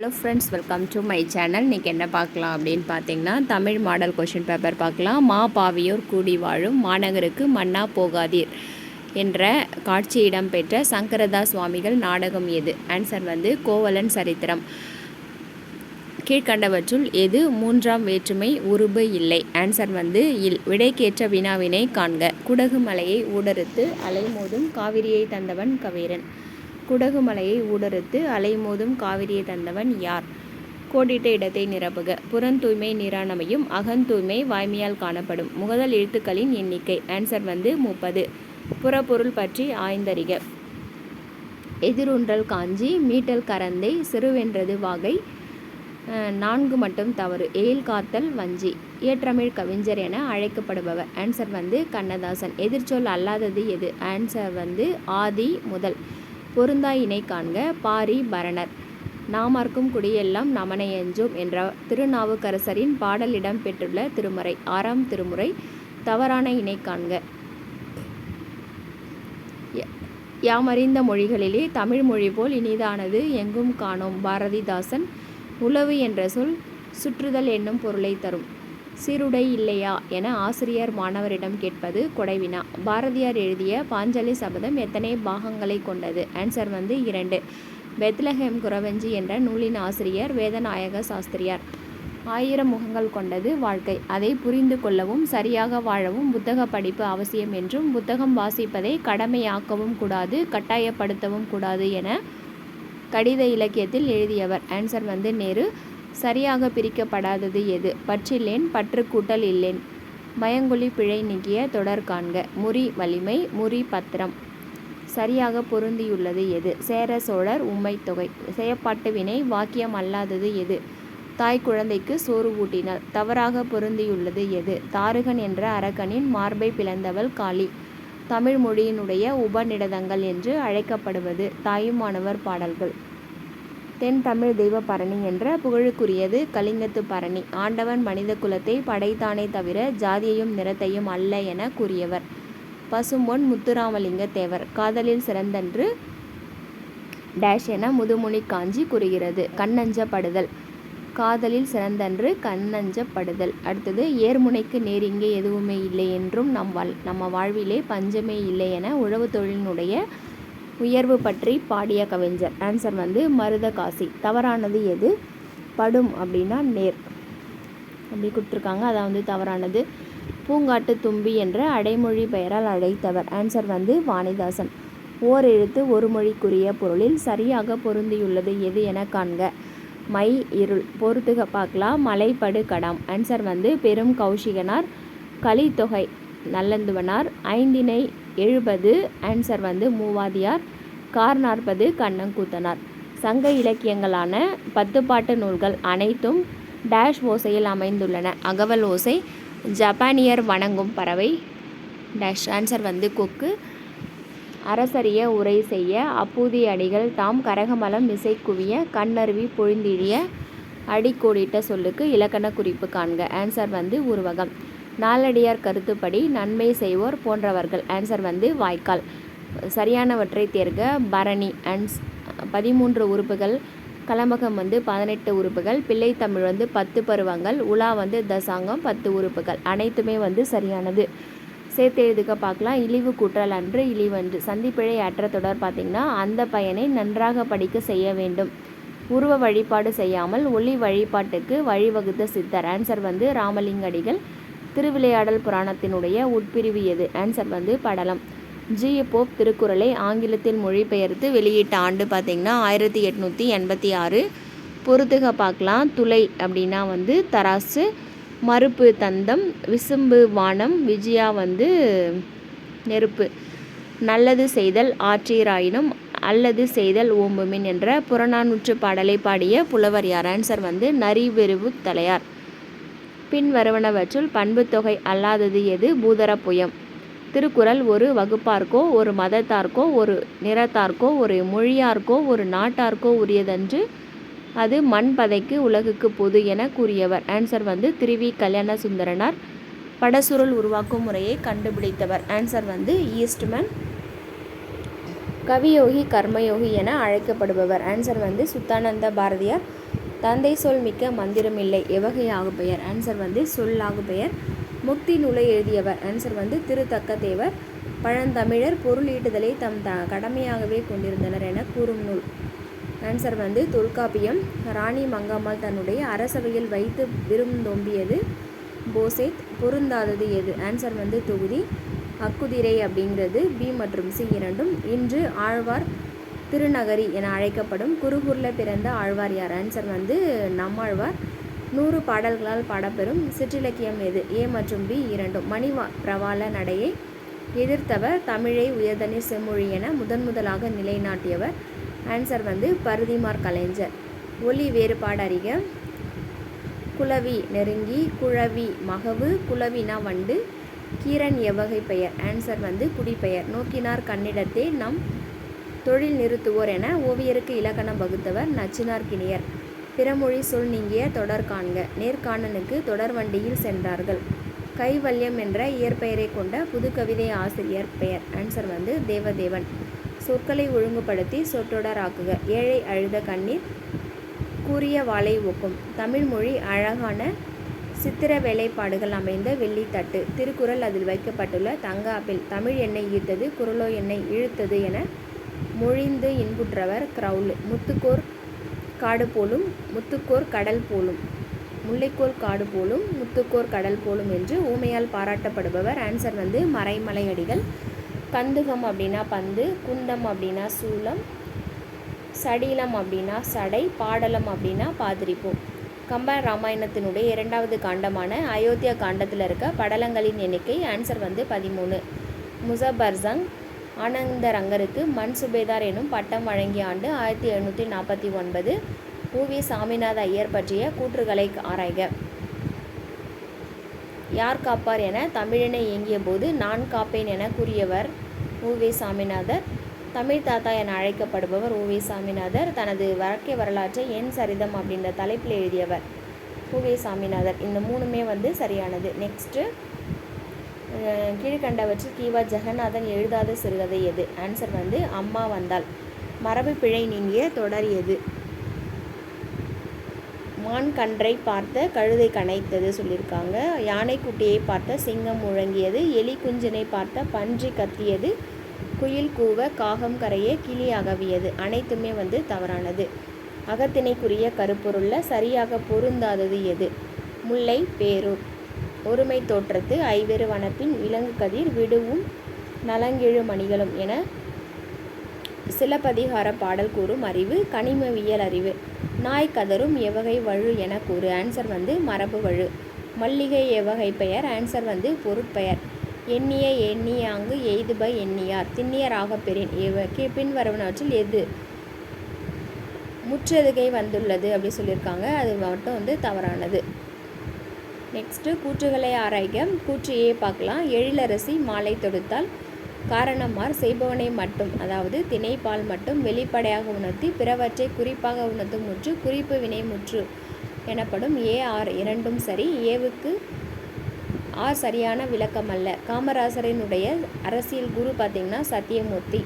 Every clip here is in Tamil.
Hello friends welcome to my channel இன்றைக்கி என்ன பார்க்கலாம் அப்படின்னு பார்த்தீங்கன்னா தமிழ் மாடல் கொஷின் பேப்பர் பார்க்கலாம். மா பாவியோர் கூடி வாழும் மாநகருக்கு மன்னா போகாதீர் என்ற காட்சி இடம்பெற்ற சங்கரதாஸ் சுவாமிகள் நாடகம் எது? ஆன்சர் வந்து கோவலன் சரித்திரம். கீழ்கண்டவற்றுள் எது? மூன்றாம் வேற்றுமை உருபு இல்லை. ஆன்சர் வந்து இல். விடைக்கேற்ற வினாவினை காண்க. குடகு மலையை ஊடறுத்து அலைமோதும் காவிரியை தந்தவன் கவீரன். குடகு மலையை ஊடறுத்து அலைமோதும் காவிரியை தந்தவன் யார்? கோடிட்ட இடத்தை நிரப்புக. புறந்தூய்மை நிறானமையும் அகந்தூய்மை வாய்மையால் காணப்படும். முகதல் எழுத்துக்களின் எண்ணிக்கை. ஆன்சர் வந்து முப்பது. புறப்பொருள் பற்றி ஆய்ந்தறிக. எதிரொன்றல் காஞ்சி மீட்டல் கரந்தை சிறுவென்றது வாகை அஹ், நான்கு மட்டும் தவறு. எயில் காத்தல் வஞ்சி. இயற்றமிழ் கவிஞர் என அழைக்கப்படுபவர். ஆன்சர் வந்து கண்ணதாசன். எதிர்ச்சொல் அல்லாதது எது? ஆன்சர் வந்து ஆதி முதல். பொருந்தா இணை காண்க பாரி பரணர். நாமார்க்கும் குடியெல்லாம் நமனை எஞ்சோம் என்ற திருநாவுக்கரசரின் பாடல் இடம் பெற்றுள்ள திருமுறை ஆறாம் திருமுறை தவறான இணை காண்க. ய- யாமறிந்த மொழிகளிலே தமிழ் மொழி போல் இனிதானது எங்கும் காணோம். பாரதிதாசன் உளவு என்ற சொல் சுற்றுதல் என்னும் பொருளை தரும். சீருடை இல்லையா என ஆசிரியர் மாணவரிடம் கேட்பது கொடைவினா. பாரதியார் எழுதிய பாஞ்சலி சபதம் எத்தனை பாகங்களை கொண்டது? ஆன்சர் வந்து இரண்டு. பெத்லஹேம் குரவஞ்சி என்ற நூலின் ஆசிரியர் வேதநாயக சாஸ்திரியார். ஆயிரம் முகங்கள் கொண்டது வாழ்க்கை. அதை புரிந்து கொள்ளவும் சரியாக வாழவும் புத்தக படிப்பு அவசியம் என்றும் புத்தகம் வாசிப்பதை கடமையாக்கவும் கூடாது கட்டாயப்படுத்தவும் கூடாது என கடித இலக்கியத்தில் எழுதியவர். ஆன்சர் வந்து நேரு. சரியாக பிரிக்கப்படாதது எது? பற்றில்லேன் பற்று கூட்டல் இல்லேன். மயங்குழி பிழை நீக்கிய தொடர் காண்க. முறி வலிமை முறி பத்திரம். சரியாக பொருந்தியுள்ளது எது? சேர சோழர் உம்மை தொகை. செயப்பாட்டு வினை வாக்கியம் அல்லாதது எது? தாய் குழந்தைக்கு சோறு ஊட்டினாள் தவறாக பொருந்தியுள்ளது எது? தாருகன் என்ற அரக்கனின் மார்பை பிளந்தவள் காளி. தமிழ் மொழியினுடைய உபநிடதங்கள் என்று அழைக்கப்படுவது தாயுமானவர் பாடல்கள். தென் தமிழ் தெய்வ பரணி என்ற புகழுக்குரியது கலிங்கத்து பரணி. ஆண்டவன் மனித குலத்தை படைத்தானே தவிர ஜாதியையும் நிறத்தையும் அல்ல என கூறியவர். பசும்பொன் முத்துராமலிங்க தேவர். காதலில் சிறந்தன்று டேஷ் என முதுமுனி காஞ்சி கூறுகிறது. கண்ணஞ்சப்படுதல். காதலில் சிறந்தன்று கண்ணஞ்சப்படுதல். அடுத்தது ஏர்முனைக்கு நேர் இங்கே எதுவுமே இல்லை என்றும் நம் வாழ் நம்ம வாழ்விலே பஞ்சமே இல்லை என உழவு தொழிலினுடைய உயர்வு பற்றி பாடிய கவிஞர். ஆன்சர் வந்து மருதகாசி தவறானது எது? படும் அப்படின்னா நேர். அப்படி கொடுத்துருக்காங்க. அதான் வந்து தவறானது. பூங்காட்டு தும்பி என்ற அடைமொழி பெயரால் அழைத்தவர். ஆன்சர் வந்து வாணிதாசன். ஓர் எழுத்து ஒரு மொழிக்குரிய பொருளில் சரியாக பொருந்தியுள்ளது எது என காண்க. மை இருள். பொறுத்துக பார்க்கலாம். மலைப்படு கடாம். ஆன்சர் வந்து பெரும் கௌஷிகனார் கலித்தொகை நல்லந்துவனார் ஐந்தினை எழுபது. ஆன்சர் வந்து மூவாதியார். கார் நாற்பது கண்ணங்கூத்தனார். சங்க இலக்கியங்களான பத்துப்பாட்டு நூல்கள் அனைத்தும் டேஷ் ஓசையில் அமைந்துள்ளன. அகவல் ஓசை ஜப்பானியர் வணங்கும் பறவை. டேஷ் ஆன்சர் வந்து கொக்கு. அரசறிய உரை செய்ய அப்பூதி அடிகள் தாம் கரகமலம் இசை குவிய கண்ணருவி பொழிந்திழிய அடிக்கோடிட்ட சொல்லுக்கு இலக்கண குறிப்பு காண்க. ஆன்சர் வந்து உருவகம். நாலடியார் கருத்துப்படி நன்மை செய்வோர் போன்றவர்கள். ஆன்சர் வந்து வாய்க்கால். சரியானவற்றை தேர்க பரணி அன்ஸ் பதிமூன்று உறுப்புகள். கலம்பகம் வந்து பதினெட்டு உறுப்புகள். பிள்ளை தமிழ் வந்து பத்து பருவங்கள். உலா வந்து தசாங்கம் பத்து உறுப்புகள். அனைத்துமே வந்து சரியானது. சேர்த்து எழுதுக்க பார்க்கலாம். இழிவு கூற்றல் அன்று இழிவன்று. சந்திப்பிழை அற்ற தொடர் பார்த்திங்கன்னா அந்த பயனை நன்றாக படிக்க செய்ய வேண்டும். உருவ வழிபாடு செய்யாமல் ஒளி வழிபாட்டுக்கு வழிவகுத்த சித்தர். ஆன்சர் வந்து ராமலிங்கடிகள். திருவிளையாடல் புராணத்தினுடைய உட்பிரிவு எது? ஆன்சர் வந்து படலம். ஜி. போப் திருக்குறளை ஆங்கிலத்தில் மொழிபெயர்த்து வெளியிட்ட ஆண்டு பார்த்திங்கன்னா ஆயிரத்தி எட்நூற்றி எண்பத்தி ஆறு. பொறுத்துக பார்க்கலாம். துளை அப்படின்னா வந்து தராசு மறுப்பு தந்தம் விசும்பு வானம் விஜயா வந்து நெருப்பு. நல்லது செய்தல் ஆற்றீராயினும் அல்லது செய்தல் ஓம்புமின் என்ற புறநானூற்று பாடலை பாடிய புலவர் யார்? ஆன்சர் வந்து நரிவெருவு தலையார். பின் வருவனவற்றுள் பண்புத்தொகை அல்லாதது எது? பூதரப்புயம். திருக்குறள் ஒரு வகுப்பார்க்கோ ஒரு மதத்தார்க்கோ ஒரு நிறத்தார்க்கோ ஒரு மொழியார்க்கோ ஒரு நாட்டார்க்கோ உரியதன்று அது மண் பதைக்கு உலகுக்கு பொது என கூறியவர். ஆன்சர் வந்து திருவி கல்யாண சுந்தரனார் படசுருள் உருவாக்கும் முறையை கண்டுபிடித்தவர். ஆன்சர் வந்து ஈஸ்ட்மேன் கவியோகி கர்மயோகி என அழைக்கப்படுபவர். ஆன்சர் வந்து சுத்தானந்த பாரதியார். தந்தை சொல் மிக்க மந்திரம் இல்லை. எவகை பெயர் ஆன்சர் வந்து சொல்லாகு பெயர் முக்தி நூலை எழுதியவர். ஆன்சர் வந்து திருத்தக்க தேவர். பழந்தமிழர் பொருள் ஈட்டுதலை தம் த கடமையாகவே கொண்டிருந்தனர் என கூறும் நூல். ஆன்சர் வந்து தொல்காப்பியம். ராணி மங்கம்மாள் தன்னுடைய அரசவையில் வைத்து விருந்தோம்பியது போசேத். பொருந்தாதது எது? ஆன்சர் வந்து தொகுதி. அக்குதிரை அப்படிங்கிறது பி மற்றும் சி இரண்டும். இன்று ஆழ்வார் திருநகரி என அழைக்கப்படும் குருகூரில் பிறந்த ஆழ்வார் யார்? ஆன்சர் வந்து நம்மாழ்வார். நூறு பாடல்களால் பாடப்பெறும் சிற்றிலக்கியம் எது? ஏ மற்றும் பி இரண்டும். மணி பிரவால நடையை எதிர்த்தவர் தமிழை உயர்தனி செம்மொழி என முதன் முதலாக நிலைநாட்டியவர். ஆன்சர் வந்து பருதிமார் கலைஞர். ஒலி வேறுபாடு அறிக. குளவி நெருங்கி குழவி மகவு குளவினா வண்டு கீரன் எவ்வகை பெயர்? ஆன்சர் வந்து குடிப்பெயர் நோக்கினார் கண்ணிடத்தே நம் தொழில் நிறுத்துவோர் என ஓவியருக்கு இலக்கணம் வகுத்தவர் நச்சினார் கிணியர். பிறமொழி சொல் நீங்கிய தொடர் காண்க. நேர்காணனுக்கு தொடர் வண்டியில் சென்றார்கள். கைவல்யம் என்ற இயற்பெயரை கொண்ட புதுக்கவிதை ஆசிரியர் பெயர். ஆன்சர் வந்து தேவதேவன். சொற்களை ஒழுங்குபடுத்தி சொற்றொடராக்குக ஏழை அழுத கண்ணீர் கூறிய வாளை ஒக்கும். தமிழ்மொழி அழகான சித்திர வேலைப்பாடுகள் அமைந்த வெள்ளித்தட்டு. திருக்குறள் அதில் வைக்கப்பட்டுள்ள தங்க ஆப்பிள் தமிழ் எண்ணெய் ஈர்த்தது குரலோ எண்ணெய் இழுத்தது என மொழிந்து இன்புற்றவர் கிரவுல். முத்துக்கோர் காடு போலும் முத்துக்கோர் கடல் போலும். முல்லைக்கோர் காடு போலும் முத்துக்கோர் கடல் போலும் என்று ஊமையால் பாராட்டப்படுபவர். ஆன்சர் வந்து மறைமலை அடிகள் கந்துகம் அப்படின்னா பந்து குந்தம் அப்படின்னா சூலம் சடீலம் அப்படின்னா சடை பாடலம் அப்படின்னா பாதிரிப்போம் கம்ப ராமாயணத்தினுடைய இரண்டாவது காண்டமான அயோத்தியா காண்டத்தில் இருக்க படலங்களின் எண்ணிக்கை ஆன்சர் வந்து பதிமூணு. முசபர்சங் ஆனந்தரங்கருக்கு மண் சுபேதார் எனும் பட்டம் வழங்கிய ஆண்டு ஆயிரத்தி எழுநூற்றி நாற்பத்தி ஒன்பது பூவி சாமிநாத ஐயர் பற்றிய கூற்றுகளை ஆராய்க. யார் காப்பார் என தமிழனை இயங்கிய போது நான் காப்பேன் என கூறியவர் ஊவே சாமிநாதர். தமிழ் தாத்தா என அழைக்கப்படுபவர் ஊவே சாமிநாதர். தனது வழக்கை வரலாற்றை என் சரிதம் அப்படின்ற தலைப்பில் எழுதியவர் ஊவே சாமிநாதர். இந்த மூணுமே வந்து சரியானது. நெக்ஸ்ட்டு கீழ்கண்டவற்றில் கீவா ஜெகநாதன் எழுதாத சிறுகதை எது? ஆன்சர் வந்து அம்மா வந்தால் மரபு பிழை நீங்கிய தொடர் எது? மான் கன்றை பார்த்த கழுதை கனைத்தது சொல்லியிருக்காங்க யானை குட்டியை பார்த்த சிங்கம் முழங்கியது. எலி குஞ்சினை பார்த்த பன்றி கத்தியது. குயில் கூவ காகம் கரைய கிளி அகவியது. அனைத்துமே வந்து தவறானது. அகத்தினைக்குரிய கருப்பொருளில் சரியாக பொருந்தாதது எது? முல்லை பேரூர். ஒருமை தோற்றத்து ஐவேறு வனப்பின் இலங்கு கதிர் விடுவும் நலங்கெழு மணிகளும் என சிலப்பதிகார பாடல் கூறும் அறிவு கனிமவியல் அறிவு. நாய் கதரும் எவகை வழு என கூறு. ஆன்சர் வந்து மரபு வழு. மல்லிகை எவகை பெயர். ஆன்சர் வந்து பொருட்பெயர். எண்ணிய எண்ணியாங்கு எய்துப எண்ணியார். திண்ணியராக பெறேன். இவ பின்வருவனவற்றில் எது? முற்றெதுகை வந்துள்ளது அப்படி சொல்லியிருக்காங்க. அது மட்டும் வந்து தவறானது. நெக்ஸ்ட்டு கூற்றுகளை ஆராய்க. கூற்று ஏ பார்க்கலாம். எழிலரசி மாலை தொடுத்தால் காரணமார் செய்பவனை மட்டும் அதாவது திணைப்பால் மட்டும் வெளிப்படையாக உணர்த்தி பிறவற்றை குறிப்பாக உணர்த்தும் முற்று குறிப்பு வினை முற்று எனப்படும் ஏ ஆர் இரண்டும் சரி. ஏவுக்கு ஆர் சரியான விளக்கம் அல்ல. காமராசரினுடைய அரசியல் குரு பார்த்திங்கன்னா சத்தியமூர்த்தி.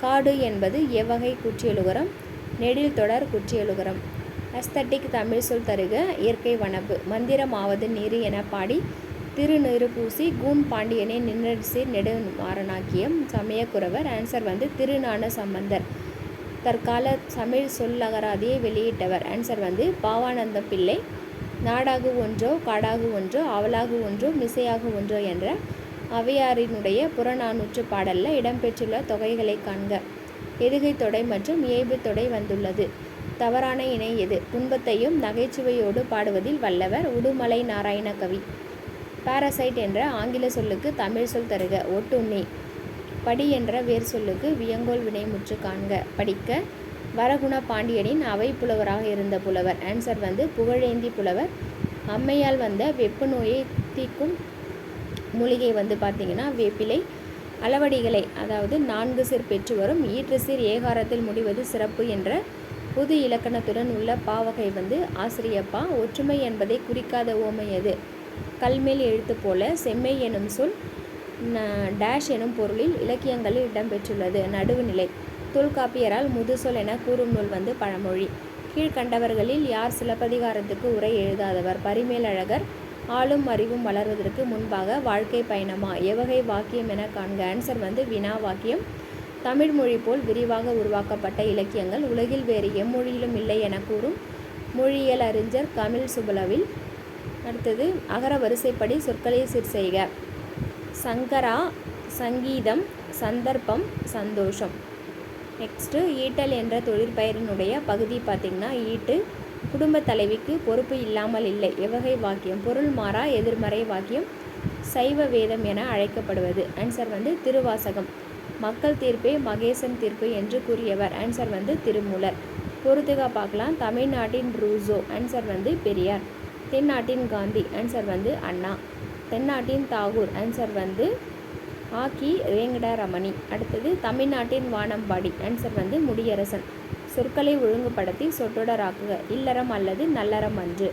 காடு என்பது எவ்வகை குற்றியலுகரம் நெடில் தொடர் குற்றியலுகரம். அஸ்தட்டிக் தமிழ் சொல் தருக இயற்கை வனப்பு. மந்திரம் ஆவது நீரு என பாடி திருநீறு பூசி கூன் பாண்டியனை நின்றசீர் நெடுமாறனாக்கியம் சமயக்குறவர் ஆன்சர் வந்து திருநான சம்பந்தர். தற்கால தமிழ் சொல்லகராதியை வெளியிட்டவர். ஆன்சர் வந்து பாவானந்த பிள்ளை. நாடாகு ஒன்றோ காடாகு ஒன்றோ அவலாகு ஒன்றோ மிசையாகு ஒன்றோ என்ற அவையாரினுடைய புறநானூற்று பாடலில் இடம்பெற்றுள்ள தொகைகளை காண்க. எதுகை தொடை மற்றும் ஏய்பு தொடை வந்துள்ளது. தவறான இணை எது? துன்பத்தையும் நகைச்சுவையோடு பாடுவதில் வல்லவர் உடுமலை நாராயண கவி. பாரசைட் என்ற ஆங்கில சொல்லுக்கு தமிழ் சொல் தருக ஒட்டுண்ணி படி என்ற வேர் சொல்லுக்கு வியங்கோல் வினைமுற்று காண்க. படிக்க வரகுண பாண்டியனின் அவை புலவராக இருந்த புலவர். ஆன்சர் வந்து புகழேந்தி புலவர். அம்மையால் வந்த வெப்பு நோயை தீக்கும் மூலிகை வந்து பார்த்திங்கன்னா வேப்பிலை அளவடிகளை அதாவது நான்கு சீர் பெற்று வரும் ஈற்று சீர் ஏகாரத்தில் முடிவது சிறப்பு என்ற புது இலக்கணத்துடன் உள்ள பாவகை வந்து ஆசிரியப்பா ஒற்றுமை என்பதை குறிக்காத ஓமை எது? கல்மேல் எழுத்து போல செம்மை எனும் சொல் டேஷ் எனும் பொருளில் இலக்கியங்களில் இடம்பெற்றுள்ளது. நடுவுநிலை. தொல்காப்பியரால் முதுசொல் என கூறும் நூல் வந்து பழமொழி. கீழ்கண்டவர்களில் யார் சிலப்பதிகாரத்துக்கு உரை எழுதாதவர்? பரிமேலழகர் ஆளும் அறிவும் வளர்வதற்கு முன்பாக வாழ்க்கை பயணமா? எவகை வாக்கியம் என காண்க. ஆன்சர் வந்து வினா வாக்கியம். தமிழ் மொழி போல் விரிவாக உருவாக்கப்பட்ட இலக்கியங்கள் உலகில் வேறு எம்மொழியிலும் இல்லை என கூறும் மொழியியல் அறிஞர் கமில் சுபலவில் அடுத்தது அகர வரிசைப்படி சொற்களை சீர் செய்க. சங்கரா சங்கீதம் சந்தர்ப்பம் சந்தோஷம். நெக்ஸ்ட்டு ஈட்டல் என்ற தொழிற்பெயரினுடைய பகுதி பார்த்திங்கன்னா ஈட்டு குடும்ப தலைவிக்கு பொறுப்பு இல்லாமல் இல்லை. எவ்வகை வாக்கியம் பொருள் மாறா எதிர்மறை வாக்கியம் சைவ வேதம் என அழைக்கப்படுவது. ஆன்சர் வந்து திருவாசகம். மக்கள் தீர்ப்பே மகேசன் தீர்ப்பு என்று கூறியவர். ஆன்சர் வந்து திருமூலர். பொறுத்துகா பார்க்கலாம். தமிழ்நாட்டின் ரூசோ. ஆன்சர் வந்து பெரியார். தென்னாட்டின் காந்தி. ஆன்சர் வந்து அண்ணா. தென்னாட்டின் தாகூர். ஆன்சர் வந்து ஆக்கி வேங்கடரமணி. அடுத்தது தமிழ்நாட்டின் வானம்பாடி. ஆன்சர் வந்து முடியரசன். சொற்களை ஒழுங்குபடுத்தி சொற்றொடராக்குக. இல்லறம் அல்லது நல்லறம் அன்று.